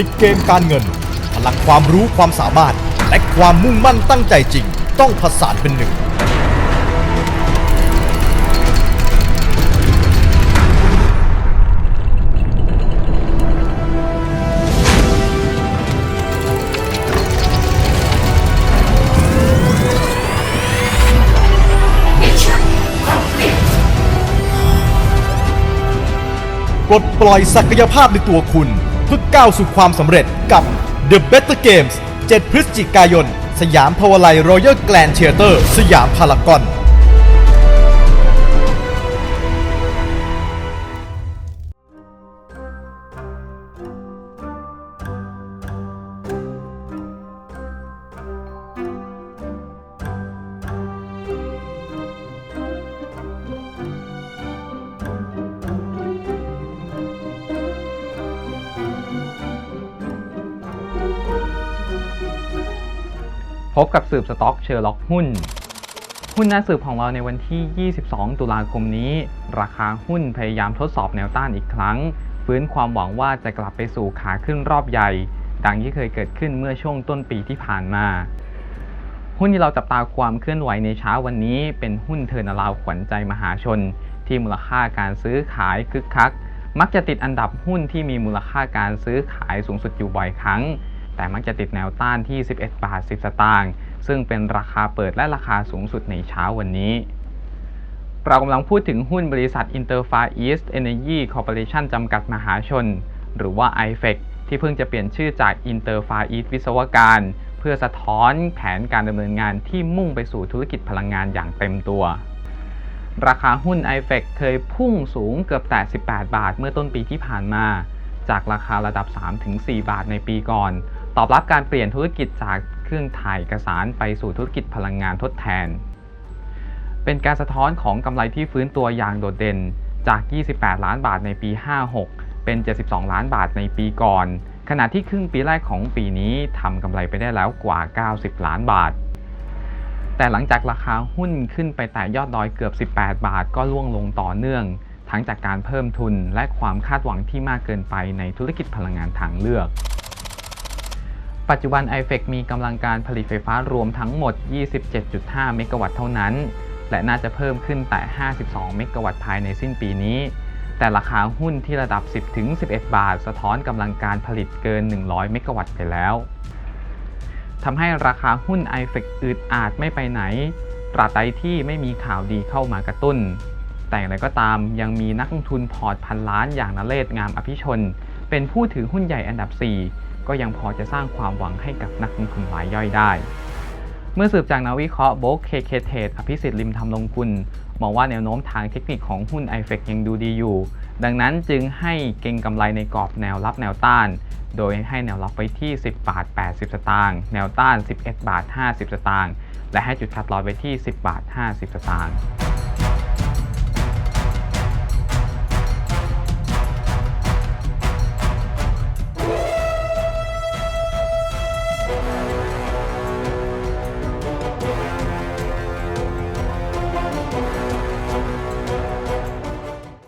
ในเกมการเงิน พลังความรู้ความสามารถ และความมุ่งมั่นตั้งใจจริง ต้องผสานเป็นหนึ่ง ปลดปล่อยศักยภาพในตัวคุณ เพื่อก้าวสู่ความสำเร็จกับ The Better Games 7 พฤศจิกายน สยามพาวไลรอยัลแกลนเชียเตอร์ สยามพารากอน พบกับสืบสต็อกเชอร์ล็อกหุ้น หุ้นน่าสืบของเราในวันที่ 22 ตุลาคมนี้ ราคาหุ้นพยายามทดสอบแนวต้านอีกครั้ง ฟื้นความหวังว่าจะกลับไปสู่ขาขึ้นรอบใหญ่ ดังที่เคยเกิดขึ้นเมื่อช่วงต้นปีที่ผ่านมาหุ้นที่เราจับตาความเคลื่อนไหวในเช้าวันนี้เป็นหุ้นเทอร์นาลาวขวัญใจมหาชน ที่มูลค่าการซื้อขายคึกคัก มักจะติดอันดับหุ้นที่มีมูลค่าการซื้อขายสูงสุดอยู่บ่อยครั้ง แต่มักจะติดแนวต้านที่ 11 บาท 10 สตางค์ซึ่งเป็นราคาเปิดและราคาสูงสุดในเช้าวันนี้ เรากำลังพูดถึงหุ้นบริษัท Interfar East Energy Corporation จำกัดมหาชน หรือว่า IFEC ที่เพิ่งจะเปลี่ยนชื่อจาก Interfar East วิศวการ เพื่อสะท้อนแผนการดำเนินงานที่มุ่งไปสู่ธุรกิจพลังงานอย่างเต็มตัวราคาหุ้น IFEC เคยพุ่งสูงเกือบแต่ 18 บาทเมื่อต้นปีที่ผ่านมา จากราคาระดับ 3-4 บาทในปีก่อน ตอบรับการเปลี่ยนธุรกิจจากเครื่องถ่ายเอกสารไปสู่ธุรกิจพลังงานทดแทน เป็นการสะท้อนของกำไรที่ฟื้นตัวอย่างโดดเด่นจาก 28 ล้านบาทในปี 56 เป็น 72 ล้านบาทในปีก่อน ขณะที่ครึ่งปีแรกของปีนี้ทำกำไรไปได้แล้วกว่า 90 ล้านบาท แต่หลังจากราคาหุ้นขึ้นไปแต่ยอดดอยเกือบ 18 บาทก็ล่วงลงต่อเนื่อง ทั้งจากการเพิ่มทุนและความคาดหวังที่มากเกินไปในธุรกิจพลังงานทางเลือก ปัจจุบัน i f e c มีกำลังการผลิตไฟฟ้ารวมทั้งหมด 27.5 เมกะวัตต์เท่านั้น และน่าจะเพิ่มขึ้นแต่ 52 เมกะวัตต์ภายในสิ้นปีนี้ แต่ราคาหุ้นที่ระดับ 10-11 บาท สะท้อนกำลังการผลิตเกิน 100 เมกะวัตต์ไปแล้วทำให้ราคาหุ้น i f e c อืดอาดไม่ไปไหน ตราบใดที่ไม่มีข่าวดีเข้ามากระตุ้น แต่อย่างไรก็ตามยังมีนักลงทุนพอร์ตพันล้านอย่างนเรศงามอภิชน เป็นผู้ถือหุ้นใหญ่อันดับ 4 ก็ยังพอจะสร้างความหวังให้กับนักลงทุนรายย่อยได้ เมื่อสืบจากนักวิเคราะห์โบกเคเคเทดอภิสิทธิ์ริมทำลงคุณมองว่าแนวโน้มทางเทคนิคของหุ้น i f e c ยังดูดีอยู่ ดังนั้นจึงให้เก็งกำไรในกรอบแนวรับแนวต้าน โดยให้แนวรับไว้ที่ 10 บาท 80 สตางค์ แนวต้าน 11 บาท 50 สตางค์ และให้จุดคัดลอสไว้ที่ 10 บาท 50 สตางค์